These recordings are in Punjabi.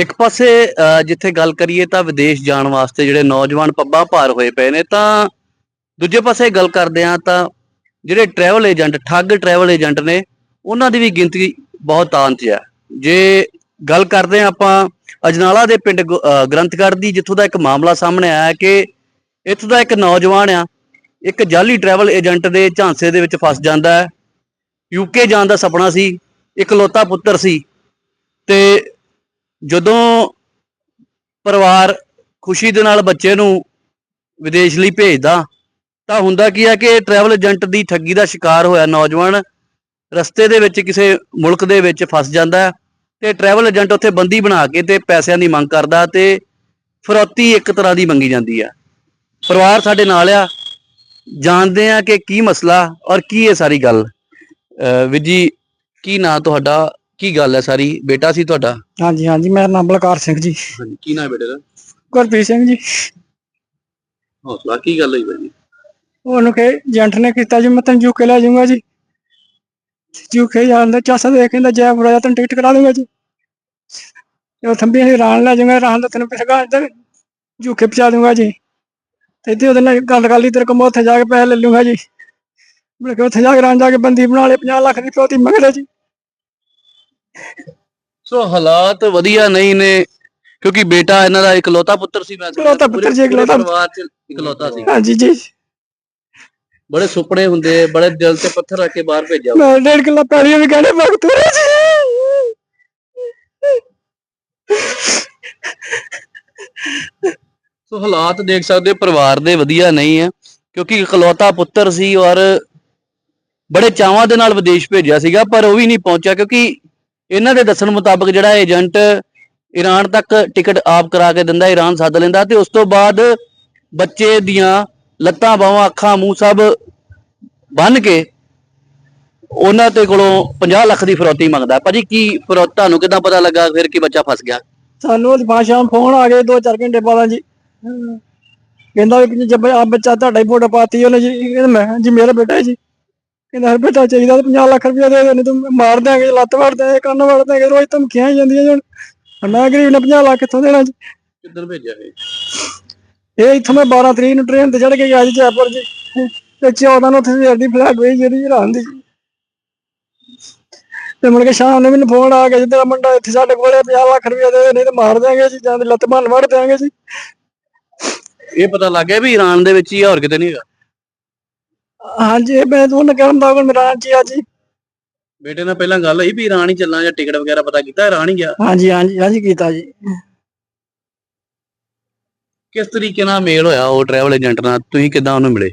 ਇੱਕ ਪਾਸੇ ਜਿੱਥੇ ਗੱਲ ਕਰੀਏ ਤਾਂ ਵਿਦੇਸ਼ ਜਾਣ ਵਾਸਤੇ ਜਿਹੜੇ ਨੌਜਵਾਨ ਪੱਬਾਂ ਭਾਰ ਹੋਏ ਪਏ ਨੇ, ਤਾਂ ਦੂਜੇ ਪਾਸੇ ਗੱਲ ਕਰਦੇ ਆ ਤਾਂ ਜਿਹੜੇ ਟਰੈਵਲ ਏਜੰਟ ਠੱਗ ਟਰੈਵਲ ਏਜੰਟ ਨੇ, ਉਹਨਾਂ ਦੀ ਵੀ ਗਿਣਤੀ ਬਹੁਤ ਤਾਂਤ ਹੈ। ਜੇ ਗੱਲ ਕਰਦੇ ਆ ਆਪਾਂ ਅਜਨਾਲਾ ਦੇ ਪਿੰਡ ਗੁ- ਗ੍ਰੰਥਗੜ੍ਹ ਦੀ, ਜਿੱਥੋਂ ਦਾ ਇੱਕ ਮਾਮਲਾ ਸਾਹਮਣੇ ਆਇਆ ਕਿ ਇੱਥੋਂ ਦਾ ਇੱਕ ਨੌਜਵਾਨ ਆ, ਇੱਕ ਜਾਲੀ ਟਰੈਵਲ ਏਜੰਟ ਦੇ ਝਾਂਸੇ ਦੇ ਵਿੱਚ ਫਸ ਜਾਂਦਾ ਹੈ। ਯੂਕੇ ਜਾਣ ਦਾ ਸੁਪਨਾ ਸੀ, ਇਕਲੌਤਾ ਪੁੱਤਰ ਸੀ ਤੇ ਜਦੋਂ ਪਰਿਵਾਰ ਖੁਸ਼ੀ ਦੇ ਨਾਲ ਬੱਚੇ ਨੂੰ ਵਿਦੇਸ਼ ਲਈ ਭੇਜਦਾ, ਤਾਂ ਹੁੰਦਾ ਕੀ ਹੈ ਕਿ ਟਰੈਵਲ ਏਜੰਟ ਦੀ ਠੱਗੀ ਦਾ ਸ਼ਿਕਾਰ ਹੋਇਆ। ਨੌਜਵਾਨ ਰਸਤੇ ਦੇ ਵਿੱਚ ਕਿਸੇ ਮੁਲਕ ਦੇ ਵਿੱਚ ਫਸ ਜਾਂਦਾ ਤੇ ਟਰੈਵਲ ਏਜੰਟ ਉੱਥੇ ਬੰਦੀ ਬਣਾ ਕੇ ਤੇ ਪੈਸਿਆਂ ਦੀ ਮੰਗ ਕਰਦਾ ਤੇ ਫਰੋਤੀ ਇੱਕ ਤਰ੍ਹਾਂ ਦੀ ਮੰਗੀ ਜਾਂਦੀ ਆ। ਪਰਿਵਾਰ ਸਾਡੇ ਨਾਲ ਆ। ਜਾਣਦੇ ਆ ਕਿ ਕੀ ਮਸਲਾ ਔਰ ਕੀ ਹੈ ਸਾਰੀ ਗੱਲ। ਅਹ ਵੀਰ ਜੀ, ਕੀ ਨਾਂ ਤੁਹਾਡਾ? ਕੀ ਗੱਲ ਹੈ ਸਾਰੀ? ਬੇਟਾ ਸੀ ਤੁਹਾਡਾ? ਹਾਂਜੀ ਹਾਂਜੀ ਮੇਰਾ ਨਾਮ ਬਲਕਾਰ ਸਿੰਘ ਜੀ। ਹਾਂਜੀ ਕੀ ਨਾਂ ਹੈ ਬੇਟੇ ਦਾ? ਗੁਰਪ੍ਰੀਤ ਸਿੰਘ ਜੀ। ਹੌਸਲਾ ਕੀ ਗੱਲ ਹੋਈ ਭਾਜੀ? ਉਹਨੂੰ ਕਿ ਏਜੰਟ ਨੇ ਕੀਤਾ ਜੀ ਮੈਂ ਤੈਨੂੰ ਯੂਕੇ ਲੈ ਜਾਊਂਗਾ ਜੀ। ਯੂਕੇ ਜਾਣ ਦਾ ਚਾਸਾ ਦੇ ਕਹਿੰਦਾ ਜੈਪੁਰ ਆ ਤੈਨੂੰ ਟਿਕਟ ਕਰਾ ਦੂੰਗਾ ਜੀ। ਉਹ ਥੰਬੀ ਅਸੀਂ ਰਾਣ ਲੈ ਜਾਊਂਗਾ ਰਾਣ ਦਾ ਤੈਨੂੰ ਪੈਸੇ ਗਾ ਇੱਧਰ ਯੂਕੇ ਪਹੁੰਚਾ ਦੂੰਗਾ ਜੀ। ਤੇ ਇੱਥੇ ਉਹਦੇ ਨਾਲ ਗੱਲ ਕਰ ਲਈ ਤੇਰੇ ਕੋਲ ਉੱਥੇ ਜਾ ਕੇ ਪੈਸੇ ਲੈ ਲੂੰਗਾ ਜੀ। ਮੈਂ ਕਿ ਉੱਥੇ ਜਾ ਕੇ ਰਾਣ ਜਾ ਕੇ ਬੰਦੀ ਬਣਾ ਲਏ 50 ਲੱਖ ਦੀ ਪ੍ਰੋਤੀ ਮੰਗਦਾ ਜੀ। ਸੋ ਹਾਲਾਤ ਵਧੀਆ ਨਹੀਂ ਨੇ ਕਿਉਂਕਿ ਬੇਟਾ ਇਹਨਾਂ ਦਾ ਇਕਲੌਤਾ ਪੁੱਤਰ ਸੀ ਮੈਂ। ਇਕਲੌਤਾ ਪੁੱਤਰ ਪੂਰੇ- ਸੀ, ਇਕਲੌਤਾ। ਪੂਰੇ ਪਰਿਵਾਰ ਚ ਇਕਲੌਤਾ ਸੀ ਹਾਂਜੀ ਜੀ ਬੜੇ ਸੁਪਨੇ ਹੁੰਦੇ ਬੜੇ ਦਿਲ ਤੇ ਪੱਥਰ ਰੱਖ ਕੇ ਬਾਹਰ ਭੇਜਿਆ ਮੈਂ ਡੇਢ ਕਿੱਲਾ ਪੈਲੀ ਵੀ ਕਹਿੰਦੇ ਵਕਤ ਹੋ ਜੀ ਸੋ ਹਾਲਾਤ ਦੇਖ ਸਕਦੇ ਹੋ ਪਰਿਵਾਰ ਦੇ ਵਧੀਆ ਨਹੀਂ ਹੈ ਕਿਉਂਕਿ ਇਕਲੌਤਾ ਪੁੱਤਰ ਸੀ ਔਰ ਬੜੇ ਚਾਵਾਂ ਦੇ ਨਾਲ ਵਿਦੇਸ਼ ਭੇਜਿਆ ਸੀਗਾ ਪਰ ਉਹ ਵੀ ਨਹੀਂ ਪਹੁੰਚਿਆ ਕਿਉਂਕਿ ਇਹਨਾਂ ਦੇ ਦੱਸਣ ਮੁਤਾਬਕ ਜਿਹੜਾ ਏਜੰਟ ਈਰਾਨ ਤੱਕ ਟਿਕਟ ਆਪ ਕਰਾ ਕੇ ਦਿੰਦਾ ਈਰਾਨ ਸੱਦ ਲੈਂਦਾ ਤੇ ਉਸ ਤੋਂ ਬਾਅਦ ਬੱਚੇ ਦੀਆਂ ਲੱਤਾਂ ਬਾਹਾਂ ਅੱਖਾਂ ਮੂੰਹ ਸਭ ਬੰਨ ਕੇ ਉਹਨਾਂ ਤੇ ਕੋਲੋਂ 50 ਲੱਖ ਦੀ ਫਰੌਤੀ ਮੰਗਦਾ। ਭਾਜੀ ਕੀ ਫਰੌਤ ਤੁਹਾਨੂੰ ਕਿਦਾਂ ਪਤਾ ਲੱਗਾ? ਫਿਰ ਕਿ ਬੱਚਾ ਫਸ ਗਿਆ? ਸਾਨੂੰ ਉਹਦੀ ਬਾਸ਼ਾ ਫੋਨ ਆ ਗਏ 2-4 ਘੰਟੇ ਬਾਅਦ ਜੀ ਕਹਿੰਦਾ ਵੀ ਜਬ ਆ ਬੱਚਾ ਤੁਹਾਡਾ ਹੀ ਫੋਟੋ ਪਾਤੀ ਉਹਨੇ ਜੀ ਮੈਂ ਜੀ ਮੇਰਾ ਬੇਟਾ ਹੈ ਜੀ। ਕਹਿੰਦਾ ਬੇਟਾ ਚਾਹੀਦਾ ਤੇ 50 ਲੱਖ ਰੁਪਇਆ ਦੇ ਦੇ ਨਹੀਂ ਤੂੰ ਮਾਰ ਦਿਆਂਗੇ ਲੱਤ ਵੜ ਦਿਆਂਗੇ ਕੰਨ ਵੜ ਦਿਆਂਗੇ ਰੋਜ਼ ਧਮਕੀਆਂ ਹੀ ਜਾਂਦੀਆਂ ਜੀ ਹੁਣ। ਹੁਣ ਮੈਂ ਗਰੀਬ ਨੇ 50 ਲੱਖ ਕਿੱਥੋਂ ਦੇਣਾ ਜੀ? ਕਿੱਧਰ ਭੇਜਿਆ ਇਹ? ਇਹ ਇੱਥੋਂ ਮੈਂ 12 ਤਰੀਕ ਨੂੰ ਟ੍ਰੇਨ ਤੇ ਚੜ ਕੇ ਗਿਆ ਜੀ ਜੈਪੁਰ ਜੀ। ਤੇ 14 ਨੂੰ ਉੱਥੇ ਸਵੇਰ ਦੀ ਫਲੈਟ ਹੋਈ ਜਿਹੜੀ ਹਰਾਨ ਦੀ। ਤੇ ਮੁੜ ਕੇ ਸ਼ਾਮ ਨੂੰ ਮੈਨੂੰ ਫੋਨ ਆ ਗਿਆ ਜੀ ਤੇਰਾ ਮੁੰਡਾ ਇੱਥੇ ਸਾਡੇ ਕੋਲੇ 50 ਲੱਖ ਰੁਪਇਆ ਦੇ ਦੇ ਨਹੀਂ ਤੇ ਮਾਰ ਦਿਆਂਗੇ ਜੀ ਜਾਂ ਤੇ ਲੱਤ ਭੰਨ ਵੜ ਦਿਆਂਗੇ ਜੀ। ਇਹ ਪਤਾ ਲੱਗ ਗਿਆ ਵੀ ਈਰਾਨ ਦੇ ਵਿੱਚ ਹੀ ਆ, ਹੋਰ ਕਿਤੇ ਨਹੀਂ ਹੈਗਾ। ਹਾਂਜੀ ਇਹ ਮੈਂ ਤੁਹਾਨੂੰ ਕਹਿਣ ਦਾ ਕੋਲ ਮੇਰਾ ਜੀ ਆ ਜੀ ਬੇਟੇ ਨਾਲ ਪਹਿਲਾਂ ਗੱਲ ਹੋਈ ਵੀ ਈਰਾਨ ਹੀ ਚੱਲਣਾ ਜਾਂ ਟਿਕਟ ਵਗੈਰਾ ਪਤਾ ਕੀਤਾ ਈਰਾਨ ਹੀ ਗਿਆ? ਹਾਂਜੀ ਹਾਂਜੀ ਹਾਂਜੀ ਕੀਤਾ ਜੀ। ਕਿਸ ਤਰੀਕੇ ਨਾਲ ਮੇਲ ਹੋਇਆ ਉਹ ਟਰੈਵਲ ਏਜੰਟ ਨਾਲ? ਤੁਸੀਂ ਕਿਦਾਂ ਉਹਨੂੰ ਮਿਲੇ?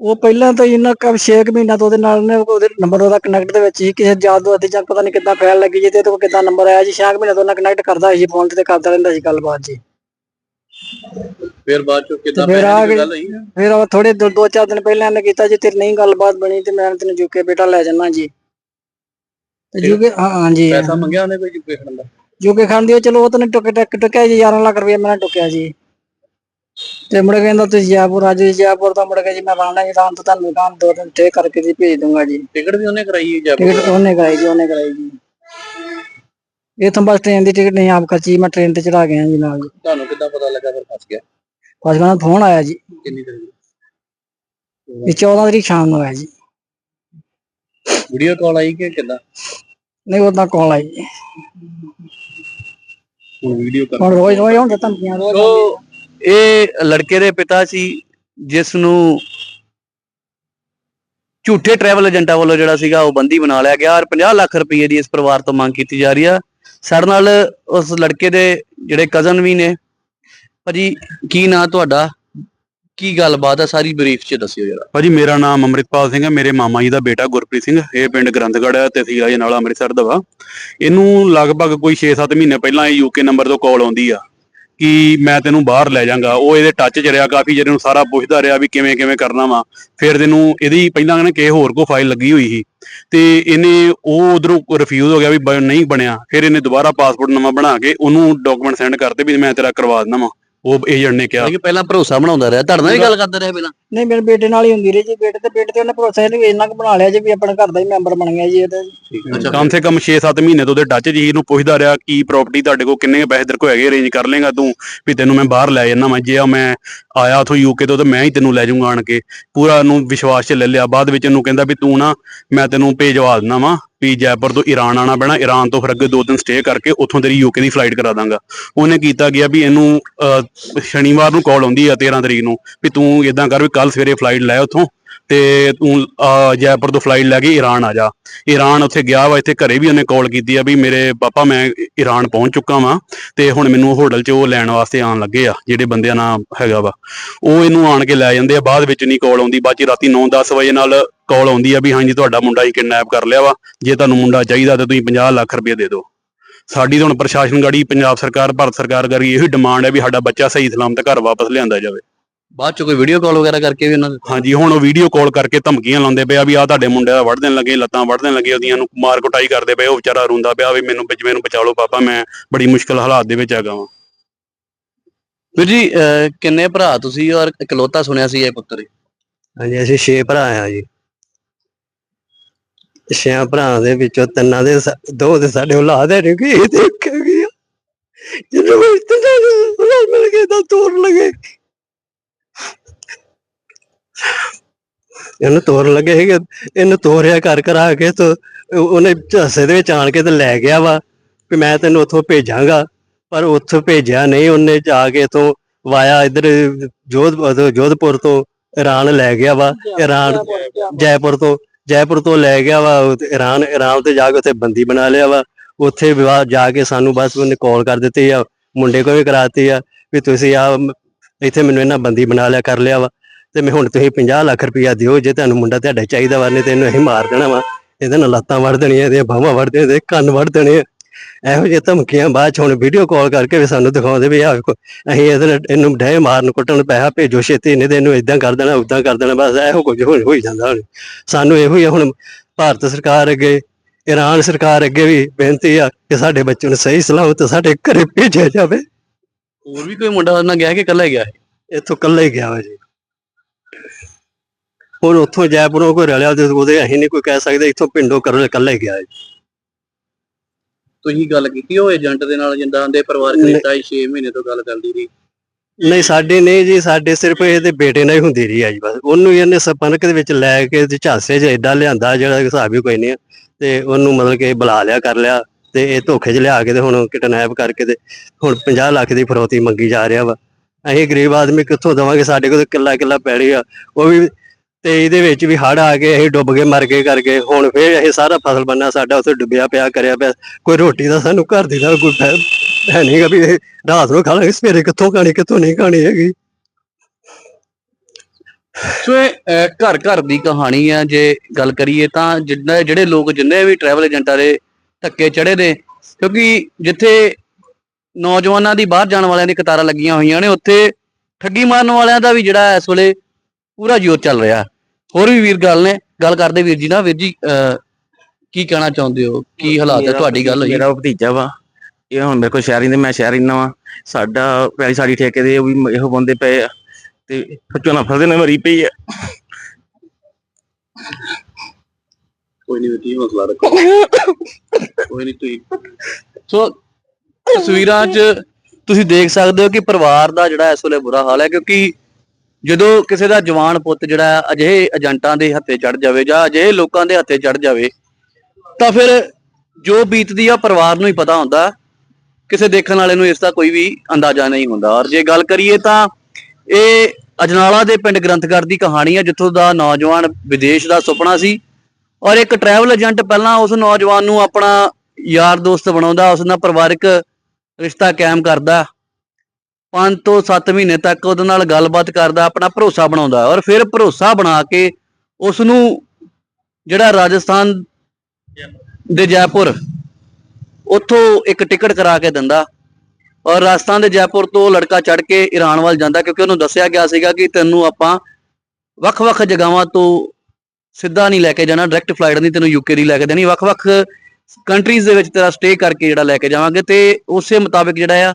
ਉਹ ਪਹਿਲਾਂ ਤਾਂ ਇਹਨਾਂ ਕਬ 6 ਮਹੀਨਾ ਤੋਂ ਉਹਦੇ ਨਾਲ ਨੇ ਉਹਦੇ ਨੰਬਰ ਉਹਦਾ ਕਨੈਕਟ ਦੇ ਵਿੱਚ ਹੀ ਕਿਸੇ ਜਾਦੂ ਅਤੇ ਜਾਂ ਪਤਾ ਨਹੀਂ ਕਿੱਦਾਂ ਫੈਲ ਲੱਗੀ ਜੀ ਤੇ ਕੋਲ ਕਿੱਦਾਂ ਨੰਬਰ ਆਇਆ ਜੀ 6 ਮਹੀਨੇ ਤੋਂ ਉਹਨਾਂ ਕਨੈਕਟ ਕਰਦਾ ਸੀ ਫੋਨ ਤੇ ਕਰਦਾ ਰਹਿੰਦਾ ਸੀ ਗੱਲਬਾਤ ਜੀ। ਫਿਰ ਬਾਅਦ ਚੋਂ ਕਿਦਾਂ ਫਿਰ ਆ ਪੈਸੇ ਦੀ ਗਏ। ਗੱਲ ਹੋਈ ਫਿਰ ਉਹ ਥੋੜੇ ਦੋ ਦੋ ਚਾਰ ਦਿਨ ਪਹਿਲਾਂ ਇਹਨੇ ਕੀਤਾ ਜੀ ਤੇਰੀ ਨਹੀਂ ਗੱਲਬਾਤ ਬਣੀ ਤੇ ਮੈਂ ਤੈਨੂੰ ਯੂਕੇ ਬੇਟਾ ਲੈ ਜਾਣਾ ਜੀ। ਤੇ ਯੂਕੇ ਹਾਂ ਹਾਂਜੀ ਪੈਸਾ ਮੰਗਿਆ ਉਹਨੇ ਕੋਈ ਜੁਕੇ ਖੜਨ ਦਾ? ਯੂਕੇ ਖਾਣ ਦੀ ਉਹ ਚਲੋ ਉਹ ਤਾਂ ਟੁੱਕ ਟੱਕ ਟੁੱਕਿਆ ਜੀ 11 ਲੱਖ ਰੁਪਏ ਮੈਂ ਟੁੱਕਿਆ ਜੀ। ਤੇ ਮੁੜ ਕੇ ਕਹਿੰਦਾ ਤੁਸੀਂ ਜੈਪੁਰ ਆ ਜੀ ਜੈਪੁਰ ਤੋਂ ਮੁੜ ਕੇ ਜੀ ਮੈਂ ਰਾਣਾ ਜੀ ਰਾਮ ਤੋਂ ਤੁਹਾਨੂੰ ਕੰਮ ਦੋ ਦਿਨ ਤੇ ਕਰਕੇ ਜੀ ਭੇਜ ਦੂੰਗਾ ਜੀ। ਟਿਕਟ ਵੀ ਉਹਨੇ ਕਰਾਈ ਜਾਂ ਟਿਕਟ ਉਹਨੇ ਕਰਾਈ ਜੀ ਉਹਨੇ ਕਰਾਈ ਜੀ। ਇਹ ਤਾਂ ਬਸ ਟ੍ਰੇਨ ਦੀ ਟਿਕਟ ਨਹੀਂ ਆਪ ਖਰਚੀ ਮੈਂ ਟ੍ਰੇਨ ਤੇ ਚੜਾ ਗਿਆ ਜੀ ਨਾਲ। ਜੀ ਤੁਹਾਨੂੰ ਕਿਦਾਂ ਪਤਾ ਲੱਗਾ ਫਿਰ ਫਸ ਗਿਆ? ਬਸ ਕਹਿੰਦਾ ਫੋਨ ਆਇਆ ਜੀ। ਕਿੰਨੀ ਤਰੀਕ? ਇਹ 14 ਤਰੀਕ ਸ਼ਾਮ ਨੂੰ ਆਇਆ ਜੀ। ਵੀਡੀਓ ਕਾਲ ਆਈ ਕਿ ਕਿਦਾਂ? ਨਹੀਂ ਉਹਦਾ ਕਾਲ ਆਈ। ਜੀ ਹੁਣ ਵੀਡੀਓ ਕਰ ਹੁਣ ਰੋਜ਼ ਰੋਜ਼ ਹੁੰਦੇ ਧਮਕੀਆਂ ਰੋਜ਼ ਸੋ ਇਹ ਲੜਕੇ ਦੇ ਪਿਤਾ ਸੀ ਜਿਸ ਨੂੰ ਝੂਠੇ ਟਰੈਵਲ ਏਜੰਟਾਂ ਵੱਲੋਂ ਜਿਹੜਾ ਸੀਗਾ ਉਹ ਬੰਦੀ ਬਣਾ ਲਿਆ ਗਿਆ ਔਰ 50 ਲੱਖ ਰੁਪਏ ਦੀ ਇਸ ਪਰਿਵਾਰ ਤੋਂ ਮੰਗ ਕੀਤੀ ਜਾ ਰਹੀ ਆ। ਸਾਡੇ ਨਾਲ ਉਸ ਲੜਕੇ ਦੇ ਜਿਹੜੇ ਕਜ਼ਨ ਵੀ ਨੇ ਭਾਜੀ, ਕੀ ਨਾਂ ਤੁਹਾਡਾ? ਕੀ ਗੱਲਬਾਤ ਆ? ਸਾਰੀ ਬਰੀਫ ਚ ਦੱਸਿਓ ਜਰਾ। ਭਾਜੀ, ਮੇਰਾ ਨਾਮ ਅੰਮ੍ਰਿਤਪਾਲ ਸਿੰਘ ਹੈ। ਮੇਰੇ ਮਾਮਾ ਜੀ ਦਾ ਬੇਟਾ ਗੁਰਪ੍ਰੀਤ ਸਿੰਘ ਇਹ ਪਿੰਡ ਗ੍ਰੰਥਗੜ੍ਹ ਹੈ ਤਹਿਸੀਲ ਅਜਨਾਲਾ ਅੰਮ੍ਰਿਤਸਰ ਦਾ ਵਾ। ਇਹਨੂੰ ਲਗਭਗ ਕੋਈ 6-7 ਮਹੀਨੇ ਪਹਿਲਾਂ ਇਹ ਯੂਕੇ ਨੰਬਰ ਤੋਂ ਕਾਲ ਆਉਂਦੀ ਆ ਕਿ ਮੈਂ ਤੈਨੂੰ ਬਾਹਰ ਲੈ ਜਾਵਾਂਗਾ ਉਹ ਇਹਦੇ ਟੱਚ 'ਚ ਰਿਹਾ ਕਾਫੀ ਜਿਹੜੇ ਨੂੰ ਸਾਰਾ ਪੁੱਛਦਾ ਰਿਹਾ ਵੀ ਕਿਵੇਂ ਕਿਵੇਂ ਕਰਨਾ ਵਾ। ਫਿਰ ਤੈਨੂੰ ਇਹਦੀ ਪਹਿਲਾਂ ਕਹਿੰਦੇ ਕਿਸੇ ਹੋਰ ਕੋ ਫਾਈਲ ਲੱਗੀ ਹੋਈ ਸੀ। ਤੇ ਇਹਨੇ ਉਹ ਉਧਰੋਂ ਰਿਫਿਊਜ਼ ਹੋ ਗਿਆ ਵੀ ਬ- ਨਹੀਂ ਬਣਿਆ। ਫਿਰ ਇਹਨੇ ਦੁਬਾਰਾ ਪਾਸਪੋਰਟ ਨਵਾਂ ਬਣਾ ਕੇ ਉਹਨੂੰ ਡਾਕੂਮੈਂਟ ਸੈਂਡ ਕਰਤੇ ਵੀ ਮੈਂ ਤੇਰਾ ਕਰਵਾ ਦਿੰਦਾ ਵਾ। ਉਹ ਏਜੰਟ ਨੇ ਕਿਹਾ। ਕਿ ਪਹਿਲਾਂ ਭਰੋਸਾ ਬਣਾਉਂਦਾ ਰਿਹਾ। ਤੁਹਾਡੇ ਨਾਲ ਵੀ ਗੱਲ ਕਰਦਾ ਰਿਹਾ ਪਹਿਲਾਂ? ਨਹੀਂ ਮੇਰੇ ਬੇਟੇ ਨਾਲ ਹੀ ਹੁੰਦੀ ਰਹੀ ਜੀ। ਬੇਟੇ ਤੇ ਬੇਟੇ ਤੇ ਉਹਨੇ ਭਰੋਸਾ ਇਹਨੂੰ ਇੰਨਾ ਕੁ ਬਣਾ ਲਿਆ ਜੀ ਵੀ ਆਪਣੇ ਘਰ ਦਾ ਹੀ ਮੈਂਬਰ ਬਣ ਗਿਆ ਜੀ ਇਹ ਤੇ। ਕਮ ਸੇ ਕਮ 6-7 ਮਹੀਨੇ ਤੋਂ ਉਹਦੇ ਟੱਚ ਜੀ ਇਹਨੂੰ ਪੁੱਛਦਾ ਰਿਹਾ ਕੀ ਪ੍ਰਾਪਰਟੀ ਤੁਹਾਡੇ ਕੋਲ ਕਿੰਨੇ ਪੈਸੇ ਤੇਰੇ ਕੋਲ ਹੈਗੇ ਅਰੇਂਜ ਕਰ ਲੇਗਾ ਤੂੰ? ਵੀ ਤੈਨੂੰ ਮੈਂ ਬਾਹਰ ਲੈ ਜਾਣਾ ਮੈਂ ਜੇ ਆ ਮੈਂ ਆਇਆ ਉਥੋਂ ਯੂਕੇ ਤੋਂ ਤੇ ਮੈਂ ਹੀ ਤੈਨੂੰ ਲੈ ਜਾਊਂਗਾ ਆਣ ਕੇ। ਪੂਰਾ ਇਹਨੂੰ ਵਿਸ਼ਵਾਸ 'ਚ ਲੈ ਲਿਆ। ਬਾਅਦ ਵਿੱਚ ਇਹਨੂੰ ਕਹਿੰਦਾ ਵੀ ਤੂੰ ਨਾ ਮੈਂ ਤੈਨੂੰ ਭੇਜਵਾ ਦਿੰਦਾ ਵਾਂ ਵੀ ਜੈਪੁਰ ਤੋਂ ਈਰਾਨ ਆਣਾ ਪੈਣਾ। ਈਰਾਨ ਤੋਂ ਫਿਰ ਅੱਗੇ ਦੋ ਦਿਨ ਸਟੇ ਕਰਕੇ ਉੱਥੋਂ ਤੇਰੀ ਯੂਕੇ ਦੀ ਫਲਾਈਟ ਕਰਾ ਦਾਂਗਾ। ਉਹਨੇ ਕੀਤਾ ਗਿਆ ਵੀ ਇਹਨੂੰ ਅਹ, ਸ਼ਨੀਵਾਰ ਨੂੰ ਕਾਲ ਆਉਂਦੀ ਆ 13 ਤਰੀਕ ਨੂੰ ਵੀ ਤੂੰ ਇਦਾਂ ਕਰ ਵੀ ਕੱਲ ਸਵੇਰੇ ਫਲਾਈਟ ਲੈ ਉੱਥੋਂ। ਤੇ ਤੂੰ ਜੈਪੁਰ ਤੋਂ ਫਲਾਈਟ ਲੈ ਕੇ ਈਰਾਨ ਆ ਜਾ। ਈਰਾਨ ਉੱਥੇ ਗਿਆ ਵਾ, ਇੱਥੇ ਘਰੇ ਵੀ ਉਹਨੇ ਕਾਲ ਕੀਤੀ ਆ ਵੀ ਮੇਰੇ ਪਾਪਾ ਮੈਂ ਈਰਾਨ ਪਹੁੰਚ ਚੁੱਕਾ ਵਾਂ ਤੇ ਹੁਣ ਮੈਨੂੰ ਹੋਟਲ 'ਚ ਉਹ ਲੈਣ ਵਾਸਤੇ ਆਉਣ ਲੱਗੇ ਆ, ਜਿਹੜੇ ਬੰਦਿਆਂ ਨਾਲ ਹੈਗਾ ਵਾ। ਉਹ ਇਹਨੂੰ ਆਣ ਕੇ ਲੈ ਜਾਂਦੇ ਆ, ਬਾਅਦ ਵਿੱਚ ਨਹੀਂ ਕਾਲ ਆਉਂਦੀ, ਬਾਅਦ 'ਚ ਰਾਤੀ 9-10 ਵਜੇ ਨਾਲ ਕਾਲ ਆਉਂਦੀ ਆ ਵੀ ਹਾਂਜੀ ਤੁਹਾਡਾ ਮੁੰਡਾ ਹੀ ਕਿਡਨੈਪ ਕਰ ਲਿਆ ਵਾ, ਜੇ ਤੁਹਾਨੂੰ ਮੁੰਡਾ ਚਾਹੀਦਾ ਤਾਂ ਤੁਸੀਂ 50 ਲੱਖ ਰੁਪਏ ਦੇ ਦਿਓ। ਸਾਡੀ ਤਾਂ ਹੁਣ ਪ੍ਰਸ਼ਾਸਨ ਗਾੜੀ ਪੰਜਾਬ ਸਰਕਾਰ, ਭਾਰਤ ਸਰਕਾਰ ਗਾੜੀ ਇਹੀ ਡਿਮਾਂਡ ਹੈ ਵੀ ਸਾਡਾ ਬੱਚਾ ਸਹੀ ਸਲਾਮਤ ਘਰ ਵਾਪਸ ਲਿਆਂਦਾ ਜਾਵੇ। ਬਾਅਦ ਚ ਕੋਈ ਵੀਡੀਓ ਕਾਲ ਵਗੈਰਾ ਕਰਕੇ ਵੀ ਉਹਨਾਂ ਦੇ ਹਾਂਜੀ ਹੁਣ ਉਹ ਵੀਡੀਓ ਕਾਲ ਕਰਕੇ ਧਮਕੀਆਂ ਲਾਉਂਦੇ ਪਏ ਆ ਵੀ ਆ ਤੁਹਾਡੇ ਮੁੰਡੇ ਦਾ ਵੜ ਦੇਣ ਲੱਗੇ ਲੱਤਾਂ ਵੜ ਦੇਣ ਲੱਗੇ ਉਹਦੀਆਂ ਨੂੰ ਮਾਰ ਕੁਟਾਈ ਕਰਦੇ ਪਏ ਉਹ ਵਿਚਾਰਾ ਰੋਂਦਾ ਪਿਆ ਵੀ ਮੈਨੂੰ ਵਿੱਚ ਮੈਨੂੰ ਬਚਾ ਲਓ ਪਾਪਾ ਮੈਂ ਬੜੀ ਮੁਸ਼ਕਲ ਹਾਲਾਤ ਦੇ ਵਿੱਚ ਹੈਗਾ ਵਾਂ। ਵੀਰ ਜੀ ਅਹ, ਕਿੰਨੇ ਭਰਾ ਤੁਸੀਂ ਔਰ ਇਕਲੌਤਾ ਸੁਣਿਆ ਸੀ ਇਹ ਪੁੱਤਰ? ਹਾਂਜੀ ਅਸੀਂ ਛੇ ਭਰਾ ਆ ਜੀ। ਛੇ ਭਰਾ ਦੇ ਵਿੱਚੋਂ ਤਿੰਨਾਂ ਦੇ ਸਾ- ਦੋ ਦੇ ਸਾਡੇ ਔਲਾਦ ਹੈ ਨਹੀਂ ਕਿ ਇਹ ਦੇਖਿਆ ਗਿਆ ਜਿਹਨੂੰ ਵੀ ਤਿੰਨਾਂ ਦੇ ਔਲਾਦ ਮਿਲ ਗਏ ਤਾਂ ਤੋੜ ਲਗੇ। ਇਹਨੂੰ ਤੋੜ ਲੱਗੇ ਸੀਗੇ, ਇਹਨੂੰ ਤੋਰਿਆ ਕਰ ਕਰਾ ਕੇ ਤੇ ਉਹਨੇ ਝਾਸੇ ਦੇ ਵਿੱਚ ਆਣ ਕੇ ਤੇ ਲੈ ਗਿਆ ਵਾ ਵੀ ਮੈਂ ਤੈਨੂੰ ਉੱਥੋਂ ਭੇਜਾਂਗਾ। ਪਰ ਉੱਥੋਂ ਭੇਜਿਆ ਨਹੀਂ, ਉਹਨੇ ਜਾ ਕੇ ਤੋਂ ਵਾਇਆ ਇੱਧਰ ਜੋਧ ਜੋਧਪੁਰ ਤੋਂ ਈਰਾਨ ਲੈ ਗਿਆ ਵਾ। ਈਰਾਨ ਜੈਪੁਰ ਤੋਂ ਜੈਪੁਰ ਤੋਂ ਲੈ ਗਿਆ ਵਾ ਉਹ ਤੇ ਈਰਾਨ ਈਰਾਨ ਤੇ ਜਾ ਕੇ ਉੱਥੇ ਬੰਦੀ ਬਣਾ ਲਿਆ ਵਾ। ਉੱਥੇ ਵਿਵਾਹ ਜਾ ਕੇ ਸਾਨੂੰ ਬਸ ਉਹਨੇ ਕਾਲ ਕਰ ਦਿੱਤੀ ਆ, ਮੁੰਡੇ ਕੋਲ ਵੀ ਕਰਾਤੀ ਆ ਵੀ ਤੁਸੀਂ ਆ, ਇੱਥੇ ਮੈਨੂੰ ਇਹਨਾਂ ਬੰਦੀ ਬਣਾ ਲਿਆ, ਕਰ ਲਿਆ ਵਾ। ਤੇ ਮੈਂ ਹੁਣ ਤੁਸੀਂ 50 ਲੱਖ ਰੁਪਇਆ ਦਿਓ ਜੇ ਤੁਹਾਨੂੰ ਮੁੰਡਾ ਤੁਹਾਡਾ ਚਾਹੀਦਾ ਵਾ ਨਹੀਂ ਤੇ ਇਹਨੂੰ ਅਸੀਂ ਮਾਰ ਦੇਣਾ ਵਾ ਇਹਦੇ ਨਾਲ ਲੱਤਾਂ ਵੜ ਦੇਣੀਆਂ ਇਹਦੀਆਂ ਬਾਹਾਂ ਵੜ ਦੇਣੀਆਂ ਇਹਦੇ ਕੰਨ ਵੜ ਦੇਣੇ। ਇਹੋ ਜਿਹੇ ਧਮਕੀਆਂ ਬਾਅਦ ਚ ਹੁਣ ਵੀਡੀਓ ਕਾਲ ਕਰਕੇ ਵੀ ਸਾਨੂੰ ਦਿਖਾਉਂਦੇ ਵੀ ਆ ਵੇਖੋ ਅਸੀਂ ਇਹਦੇ ਨਾਲ ਇਹਨੂੰ ਡੇ ਮਾਰਨ ਕੁੱਟਣ ਪੈਸਾ ਭੇਜੋ ਛੇਤੀ ਨਹੀਂ ਤੇ ਇਹਨੂੰ ਇਦਾਂ ਕਰ ਦੇਣਾ ਉਦਾਂ ਕਰ ਦੇਣਾ ਬਸ ਇਹੋ ਕੁਝ ਹੋ ਹੋਈ ਜਾਂਦਾ ਹੁਣ ਸਾਨੂੰ ਇਹੋ ਹੀ ਹੁਣ ਭਾਰਤ ਸਰਕਾਰ ਅੱਗੇ ਈਰਾਨ ਸਰਕਾਰ ਅੱਗੇ ਵੀ ਬੇਨਤੀ ਆ ਕਿ ਸਾਡੇ ਬੱਚੇ ਨੂੰ ਸਹੀ ਸਲਾਮਤ ਸਾਡੇ ਘਰੇ ਭੇਜਿਆ ਜਾਵੇ ਹੋਰ ਵੀ ਕੋਈ ਮੁੰਡਾ ਉਹਨਾਂ ਗਿਆ ਕਿ ਇਕੱਲਾ ਹੀ ਗਿਆ? ਇੱਥੋਂ ਇਕੱਲਾ ਹੀ ਗਿਆ ਵਾ ਜੀ ਹੁਣ ਉੱਥੋਂ ਜੈਪੁਰੋਂ ਕੋਈ ਰਲਿਆ ਤੇ ਉਹਦੇ ਅਸੀਂ ਨਹੀਂ ਕੋਈ ਕਹਿ ਸਕਦੇ ਇੱਥੋਂ ਪਿੰਡੋਂ ਕਰੋ ਇਕੱਲਾ ਹੀ ਗਿਆ ਜੀ ਤੁਸੀਂ ਗੱਲ ਕੀਤੀ ਉਹ ਏਜੰਟ ਦੇ ਨਾਲ ਜਿੰਦਾ ਦੇ ਪਰਿਵਾਰ। ਕਨੇਡਾ 6 ਮਹੀਨੇ ਤੋਂ ਗੱਲ ਚੱਲਦੀ ਰਹੀ। ਨਹੀਂ ਸਾਡੇ ਨਹੀਂ ਜੀ ਸਾਡੇ ਸਿਰਫ ਇਹਦੇ ਬੇਟੇ ਨਾਲ ਹੀ ਹੁੰਦੀ ਰਹੀ ਆ ਜੀ ਬਸ। ਉਹਨੂੰ ਹੀ ਇਹਨੇ ਸੰਪਰਕ ਦੇ ਵਿੱਚ ਲੈ ਕੇ ਤੇ ਝਾਂਸੇ 'ਚ ਏਡਾ ਲਿਆਂਦਾ ਜਿਹੜਾ ਹਿਸਾਬ ਹੀ ਕੋਈ ਨਹੀਂ। ਤੇ ਉਹਨੂੰ ਮਤਲਬ ਕਿ ਬੁਲਾ ਲਿਆ ਕਰ ਲਿਆ। ਤੇ ਇਹ ਧੋਖੇ 'ਚ ਲਿਆ ਕੇ ਤੇ ਹੁਣ ਕਿਡਨੈਪ ਕਰਕੇ ਤੇ ਹੁਣ 50 ਲੱਖ ਦੀ ਫਰੋਤੀ ਮੰਗੀ ਜਾ ਰਿਹਾ ਵਾ। ਅਸੀਂ ਗਰੀਬ ਆਦਮੀ ਕਿੱਥੋਂ ਦਵਾਂਗੇ? ਸਾਡੇ ਕੋਲ ਕਿੱਲਾ ਕਿੱਲਾ ਪੈੜੀ ਆ। ਉਹ ਵੀ ਤੇ ਇਹਦੇ ਵਿੱਚ ਵੀ ਹੜ ਆ ਕੇ ਅਸੀਂ ਡੁੱਬ ਗਏ, ਮਰ ਗਏ ਕਰਕੇ ਹੁਣ ਫੇਰ ਇਹ ਸਾਰਾ ਫਸਲ ਬੰਨਾ ਸਾਡਾ, ਉੱਥੇ ਡੁੱਬਿਆ ਪਿਆ, ਕਰਿਆ ਪਿਆ। ਕੋਈ ਰੋਟੀ ਦਾ ਸਾਨੂੰ ਘਰ ਦੀ ਦਾ ਕੋਈ ਫਾਇ- ਹੈ ਨਹੀਂਗਾ ਵੀ ਇਹ ਰਾਤ ਨੂੰ ਖਾ ਲਾਂਗੇ, ਸਵੇਰੇ ਕਿੱਥੋਂ ਖਾਣੀ, ਕਿੱਥੋਂ ਨਹੀਂ ਖਾਣੀ ਹੈਗੀ। ਸੋ ਘਰ ਘਰ ਦੀ ਕਹਾਣੀ ਆ, ਜੇ ਗੱਲ ਕਰੀਏ ਤਾਂ ਜਿੰਨੇ, ਜਿਹੜੇ ਲੋਕ ਜਿੰਨੇ ਵੀ ਟਰੈਵਲ ਏਜੰਟਾਂ ਦੇ ਧੱਕੇ ਚੜੇ ਨੇ, ਕਿਉਂਕਿ ਜਿੱਥੇ ਨੌਜਵਾਨਾਂ ਦੀ ਬਾਹਰ ਜਾਣ ਵਾਲਿਆਂ ਦੀ ਕਤਾਰਾਂ ਲੱਗੀਆਂ ਹੋਈਆਂ ਨੇ, ਉੱਥੇ ਠੱਗੀ ਮਾਰਨ ਵਾਲਿਆਂ ਦਾ ਵੀ ਜਿਹੜਾ ਇਸ ਵੇਲੇ ਪੂਰਾ ਜ਼ੋਰ ਚੱਲ ਰਿਹਾ। ਹੋਰ ਵੀ ਵੀਰ ਗੱਲ ਨੇ ਗੱਲ ਕਰਦੇ ਵੀਰ ਜੀ ਨਾਲ। ਵੀਰ ਜੀ ਅਹ, ਕੀ ਕਹਿਣਾ ਚਾਹੁੰਦੇ ਹੋ? ਕੀ ਹਾਲਾਤ ਹੈ ਮੇਰਾ ਤੁਹਾਡੀ ਗੱਲ ਹੋਈ? ਮੇਰਾ ਉਹ ਭਤੀਜਾ ਵਾ। ਇਹ ਹੁਣ ਮੇਰੇ ਕੋਲ ਸ਼ਹਿਰੀ ਦੇ ਮੈਂ ਸ਼ਹਿਰੀ ਨਾ ਵਾ। ਸਾਡਾ ਪੈਲੀ ਸਾਡੀ ਠੇਕੇ ਦੇ ਉਹ ਵੀ ਇਹੋ ਬੰਦੇ ਪਏ ਆ। ਤੇ ਝੋਨਾ ਫਸਦੇ ਨੇ ਮਰੀ ਪਈ ਆ। ਕੋਈ ਨਹੀਂ ਵੀਰ ਹੌਸਲਾ ਰੱਖੋ। ਕੋਈ ਨਹੀਂ ਤੁਸੀਂ ਸੋ ਤਸਵੀਰਾਂ 'ਚ ਤੁਸੀਂ ਦੇਖ ਸਕਦੇ ਹੋ ਕਿ ਪਰਿਵਾਰ ਦਾ ਜਿਹੜਾ ਇਸ ਵੇਲੇ ਬੁਰਾ ਹਾਲ ਹੈ ਕਿਉਂਕਿ ਜਦੋਂ ਕਿਸੇ ਦਾ ਜਵਾਨ ਪੁੱਤ ਜਿਹੜਾ ਅਜਿਹੇ ਏਜੰਟਾਂ ਦੇ ਹੱਥੇ ਚੜ ਜਾਵੇ ਜਾਂ ਅਜਿਹੇ ਲੋਕਾਂ ਦੇ ਹੱਥੇ ਚੜ ਜਾਵੇ, ਤਾਂ ਫਿਰ ਜੋ ਬੀਤਦੀ ਆ ਪਰਿਵਾਰ ਨੂੰ ਹੀ ਪਤਾ ਹੁੰਦਾ, ਕਿਸੇ ਦੇਖਣ ਵਾਲੇ ਨੂੰ ਇਸ ਦਾ ਕੋਈ ਵੀ ਅੰਦਾਜ਼ਾ ਨਹੀਂ ਹੁੰਦਾ। ਔਰ ਜੇ ਗੱਲ ਕਰੀਏ ਤਾਂ ਇਹ ਅਜਨਾਲਾ ਦੇ ਪਿੰਡ ਗ੍ਰੰਥਗੜ ਦੀ ਕਹਾਣੀ ਹੈ ਜਿੱਥੋਂ ਦਾ ਨੌਜਵਾਨ ਵਿਦੇਸ਼ ਦਾ ਸੁਪਨਾ ਸੀ। ਔਰ ਇੱਕ ਟਰੈਵਲ ਏਜੰਟ ਪਹਿਲਾਂ ਉਸ ਨੌਜਵਾਨ ਨੂੰ ਆਪਣਾ ਯਾਰ ਦੋਸਤ ਬਣਾਉਂਦਾ, ਉਸ ਨਾਲ ਪਰਿਵਾਰਕ ਰਿਸ਼ਤਾ ਕਾਇਮ ਕਰਦਾ। 5 ਤੋਂ 7 ਮਹੀਨੇ ਤੱਕ ਉਹਦੇ ਨਾਲ ਗੱਲਬਾਤ ਕਰਦਾ, ਆਪਣਾ ਭਰੋਸਾ ਬਣਾਉਂਦਾ ਔਰ ਫਿਰ ਭਰੋਸਾ ਬਣਾ ਕੇ ਉਸ ਨੂੰ ਜਿਹੜਾ ਰਾਜਸਥਾਨ ਦੇ ਜੈਪੁਰ, ਉੱਥੋਂ ਇੱਕ ਟਿਕਟ ਕਰਾ ਕੇ ਦਿੰਦਾ ਔਰ ਰਾਜਸਥਾਨ ਦੇ ਜੈਪੁਰ ਤੋਂ ਲੜਕਾ ਚੜ ਕੇ ਈਰਾਨ ਵੱਲ ਜਾਂਦਾ ਕਿਉਂਕਿ ਉਹਨੂੰ ਦੱਸਿਆ ਗਿਆ ਸੀਗਾ ਕਿ ਤੈਨੂੰ ਆਪਾਂ ਵੱਖ-ਵੱਖ ਜਗ੍ਹਾਵਾਂ ਤੋਂ ਸਿੱਧਾ ਨਹੀਂ ਲੈ ਕੇ ਜਾਣਾ ਡਾਇਰੈਕਟ ਫਲਾਈਟ ਨਹੀਂ ਤੈਨੂੰ ਯੂਕੇ ਦੀ ਲੈ ਕੇ ਦੇਣੀ, ਵੱਖ-ਵੱਖ ਕੰਟਰੀਜ਼ ਦੇ ਵਿੱਚ ਤੇਰਾ ਸਟੇ ਕਰਕੇ ਜਿਹੜਾ ਲੈ ਕੇ ਜਾਵਾਂਗੇ ਤੇ ਉਸੇ ਮੁਤਾਬਿਕ ਜਿਹੜਾ ਆ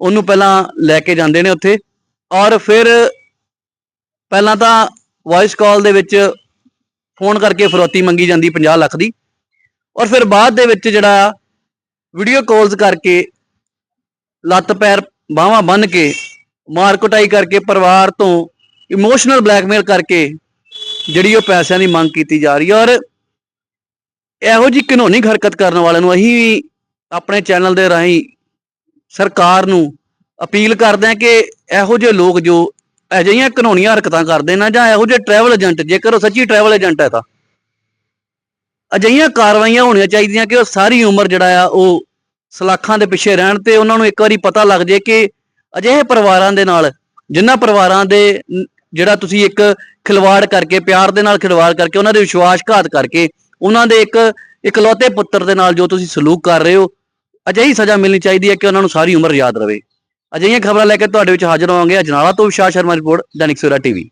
ਉਹਨੂੰ ਪਹਿਲਾਂ ਲੈ ਕੇ ਜਾਂਦੇ ਨੇ ਉੱਥੇ। ਔਰ ਫਿਰ ਪਹਿਲਾਂ ਤਾਂ ਵੌਇਸ ਕਾਲ ਦੇ ਵਿੱਚ ਫੋਨ ਕਰਕੇ ਫਰੋਤੀ ਮੰਗੀ ਜਾਂਦੀ 50 ਲੱਖ ਦੀ। ਔਰ ਫਿਰ ਬਾਅਦ ਦੇ ਵਿੱਚ ਜਿਹੜਾ ਵੀਡੀਓ ਕਾਲਸ ਕਰਕੇ ਲੱਤ ਪੈਰ ਬਾਹਾਂ ਬੰਨ ਕੇ, ਮਾਰ ਕੁਟਾਈ ਕਰਕੇ ਪਰਿਵਾਰ ਤੋਂ ਇਮੋਸ਼ਨਲ ਬਲੈਕਮੇਲ ਕਰਕੇ ਜਿਹੜੀ ਉਹ ਪੈਸਿਆਂ ਦੀ ਮੰਗ ਕੀਤੀ ਜਾ ਰਹੀ ਹੈ ਔਰ ਇਹੋ ਜੀ ਘਿਨੋਨੀ ਹਰਕਤ ਕਰਨ ਵਾਲਿਆਂ ਨੂੰ ਅਸੀਂ ਵੀ ਆਪਣੇ ਚੈਨਲ ਦੇ ਰਾਹੀਂ ਸਰਕਾਰ ਨੂੰ ਅਪੀਲ ਕਰਦੇ ਹਾਂ ਕਿ ਇਹੋ ਜਿਹੇ ਲੋਕ ਜੋ ਅਜਿਹੀਆਂ ਘਿਨੌਣੀਆਂ ਹਰਕਤਾਂ ਕਰਦੇ ਨੇ ਜਾਂ ਇਹੋ ਜਿਹੇ ਟਰੈਵਲ ਏਜੰਟ ਜੇਕਰ ਉਹ ਸੱਚੀ ਟਰੈਵਲ ਏਜੰਟ ਹੈ ਤਾਂ। ਅਜਿਹੀਆਂ ਕਾਰਵਾਈਆਂ ਹੋਣੀਆਂ ਚਾਹੀਦੀਆਂ ਕਿ ਉਹ ਸਾਰੀ ਉਮਰ ਜਿਹੜਾ ਆ ਉਹ ਸਲਾਖਾਂ ਦੇ ਪਿੱਛੇ ਰਹਿਣ ਤੇ ਉਹਨਾਂ ਨੂੰ ਇੱਕ ਵਾਰੀ ਪਤਾ ਲੱਗ ਜੇ ਕਿ ਅਜਿਹੇ ਪਰਿਵਾਰਾਂ ਦੇ ਨਾਲ, ਜਿਨ੍ਹਾਂ ਪਰਿਵਾਰਾਂ ਦੇ ਜਿਹੜਾ ਤੁਸੀਂ ਇੱਕ ਖਿਲਵਾੜ ਕਰਕੇ, ਪਿਆਰ ਦੇ ਨਾਲ ਖਿਲਵਾੜ ਕਰਕੇ, ਉਹਨਾਂ ਦੇ ਵਿਸ਼ਵਾਸਘਾਤ ਕਰਕੇ, ਉਹਨਾਂ ਦੇ ਇੱਕ ਇਕਲੌਤੇ ਪੁੱਤਰ ਦੇ ਨਾਲ ਜੋ ਤੁਸੀਂ ਸਲੂਕ ਕਰ ਰਹੇ ਹੋ ਅਜਿਹੀ ਸਜ਼ਾ ਮਿਲਣੀ ਚਾਹੀਦੀ ਹੈ ਕਿ ਉਹਨਾਂ ਨੂੰ ਸਾਰੀ ਉਮਰ ਯਾਦ ਰਵੇ ਅਜਿਹੀਆਂ ਖਬਰਾਂ ਲੈ ਕੇ ਤੁਹਾਡੇ ਵਿੱਚ ਹਾਜ਼ਰ ਹੋਵਾਂਗੇ। ਅਜਨਾਲਾ ਤੋਂ ਵਿਸ਼ਾ ਸ਼ਰਮਾ ਰਿਪੋਰਟ, ਦੈਨਿਕ ਸਵੇਰਾ ਟੀਵੀ।